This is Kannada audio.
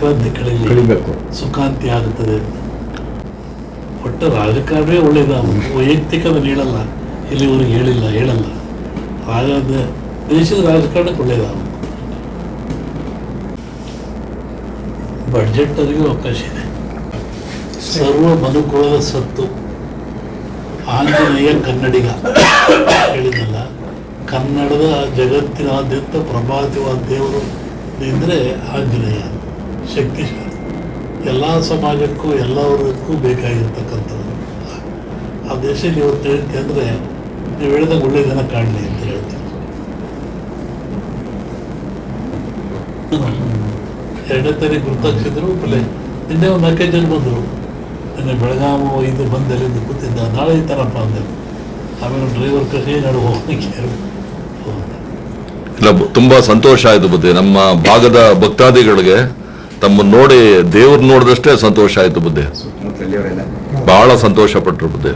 ಸಂಕ್ರಾಂತಿ ಕಳಿಲಿ. ಕಳಿಬೇಕು. ಸುಖಾಂತಿ ಆಗುತ್ತದೆ. ಅಂತ ಒಟ್ಟು ರಾಜಕಾರಣವೇ ಒಳ್ಳೇದು. ವೈಯಕ್ತಿಕದ ಹೇಳಲ್ಲ. ಇಲ್ಲಿವರೆಗೆ ಹೇಳಿಲ್ಲ ಹೇಳಲ್ಲ. ರಾಜ ದೇಶದ ರಾಜಕಾರಣಕ್ಕೆ ಒಳ್ಳೇದ ಬಡ್ಜೆಟ್ ಅವರಿಗೆ ಅವಕಾಶ ಇದೆ. ಸರ್ವ ಮನುಕುಲದ ಸತ್ತು. ಆಂಜನೇಯ ಕನ್ನಡಿಗ. ಹೇಳಿದಲ್ಲ ಕನ್ನಡದ ಜಗತ್ತಿನಾದ್ಯಂತ ಪ್ರಭಾವಿತವಾದ ದೇವರು ಅಂದರೆ ಆಂಜನೇಯ. ಶಕ್ತಿಶಾಲಿ ಎಲ್ಲ ಸಮಾಜಕ್ಕೂ ಎಲ್ಲ ವರ್ಗಕ್ಕೂ ಬೇಕಾಗಿರ್ತಕ್ಕಂಥದ್ದು. ಆ ದೇಶದಲ್ಲಿ ಇವತ್ತು ಹೇಳ್ತಿ ಅಂದರೆ, ನೀವು ಹೇಳಿದ ಒಳ್ಳೆ ದಿನ ಕಾಣಲಿ ಅಂತ ಹೇಳ್ತೀನಿ ಎರಡನೇ ತಾರೀಕು ಗುರುತಾಕ್ಸಿದ್ರು ಆಮೇಲೆ ನಿನ್ನೆ ಒಂದು ನಾಲ್ಕೈದು ಜನ ಬಂದರು. ನಿನ್ನೆ ಬೆಳಗಾವಿ ಇದು ಬಂದು ಅಲ್ಲಿಂದ ಕೂತಿದ್ದ, ನಾಳೆ ಇದ್ದಾರಪ್ಪ ಅಂದೆ ಆಮೇಲೆ ಡ್ರೈವರ್ ಕಸಿ ನಾಳೆ ಹೋಗಲಿಕ್ಕೆ ಇಲ್ಲ ತುಂಬಾ ಸಂತೋಷ ಆಯ್ತು ಬುದ್ಧಿ ನಮ್ಮ ಭಾಗದ ಭಕ್ತಾದಿಗಳಿಗೆ. ತಮ್ಮ ನೋಡಿ ದೇವ್ರು ನೋಡಿದಷ್ಟೇ ಸಂತೋಷ ಆಯ್ತು ಬುದ್ಧಿ. ಬಹಳ ಸಂತೋಷ ಪಟ್ಟರು ಬುದ್ಧಿ.